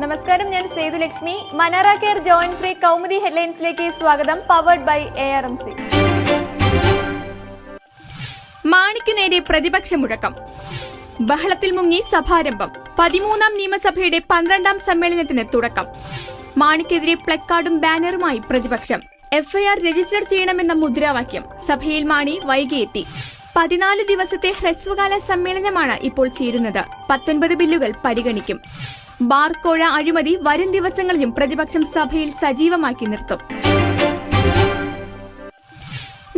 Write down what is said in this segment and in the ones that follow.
നമസ്കാരം ഞാൻ Sethulakshmi Manara care joint free Kaumudi ഹെഡ്ലൈൻസിലേക്ക് സ്വാഗതം powered by A R M C മാണിക്ക് നേരെ പ്രതിപക്ഷ മുഴക്കം. ബഹളത്തിൽ മുങ്ങി സഭാരംഭം. പതിമൂന്നാം നിയമസഭയുടെ പന്ത്രണ്ടാം സമ്മേളനത്തിന് തുടക്കം. മാണിക്കെതിരെ പ്ലക്കാർഡും ബാനറുമായി പ്രതിപക്ഷം. എഫ്ഐആർ രജിസ്റ്റർ ചെയ്യണമെന്ന മുദ്രാവാക്യം. സഭയിൽ മാണി വൈകിയെത്തി. പതിനാല് ദിവസത്തെ ഹ്രസ്വകാല സമ്മേളനമാണ് ഇപ്പോൾ ചേരുന്നത്. പത്തൊൻപത് ബില്ലുകൾ പരിഗണിക്കും. ബാർക്കോഴ അഴിമതി വരും ദിവസങ്ങളിലും പ്രതിപക്ഷം സഭയിൽ സജീവമാക്കി നിർത്തും.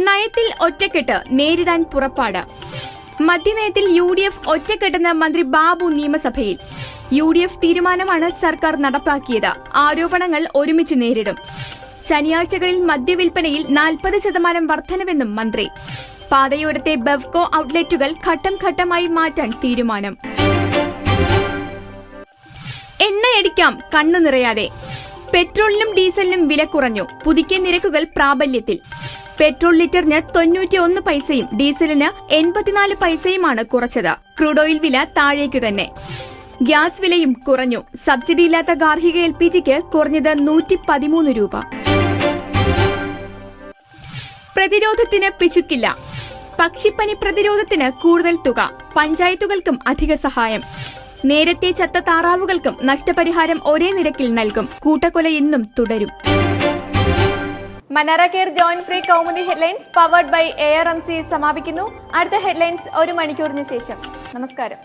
നയത്തിൽ ഒറ്റക്കെട്ട് നേരിടാൻ പുറപ്പാട്. മദ്യനയത്തിൽ യു ഡി എഫ് ഒറ്റക്കെട്ടെന്ന് മന്ത്രി ബാബു നിയമസഭയിൽ. യു ഡി എഫ് തീരുമാനമാണ് സർക്കാർ നടപ്പാക്കിയത്. ആരോപണങ്ങൾ ഒരുമിച്ച് നേരിടും. ശനിയാഴ്ചകളിൽ മദ്യവിൽപ്പനയിൽ നാൽപ്പത് ശതമാനം വർധനവെന്നും മന്ത്രി. പാതയോരത്തെ ബെവ്കോ ഔട്ട്ലെറ്റുകൾ ഘട്ടം ഘട്ടമായി മാറ്റാൻ തീരുമാനം. എണ്ണയടിക്കാം കണ്ണു നിറയാതെ. പെട്രോളിനും ഡീസലിനും വില കുറഞ്ഞു. പുതുക്കിയ നിരക്കുകൾ പ്രാബല്യത്തിൽ. പെട്രോൾ ലിറ്ററിന് തൊണ്ണൂറ്റി ഒന്ന് പൈസയും ഡീസലിന് എൺപത്തിനാല് പൈസയുമാണ് കുറച്ചത്. ക്രൂഡ് ഓയിൽ വില താഴേക്കു തന്നെ. ഗ്യാസ് വിലയും കുറഞ്ഞു. സബ്സിഡി ഇല്ലാത്ത ഗാർഹിക എൽ പി ജിക്ക് കുറഞ്ഞത് നൂറ്റി പതിമൂന്ന് രൂപ. പ്രതിരോധത്തിന് പിശുക്കില്ല. പക്ഷിപ്പനി പ്രതിരോധത്തിന് കൂടുതൽ തുക. പഞ്ചായത്തുകൾക്കും അധിക സഹായം. നേരത്തെ ചത്ത താറാവുകൾക്കും നഷ്ടപരിഹാരം ഒരേ നിരക്കിൽ നൽകും. കൂട്ടക്കൊല ഇന്നും തുടരും. Manara care joint free Kaumudi headlines powered by A R M C സമാപിക്കുന്നു. അടുത്ത ഹെഡ്ലൈൻസ് ഒരു മണിക്കൂറിന് ശേഷം. നമസ്കാരം.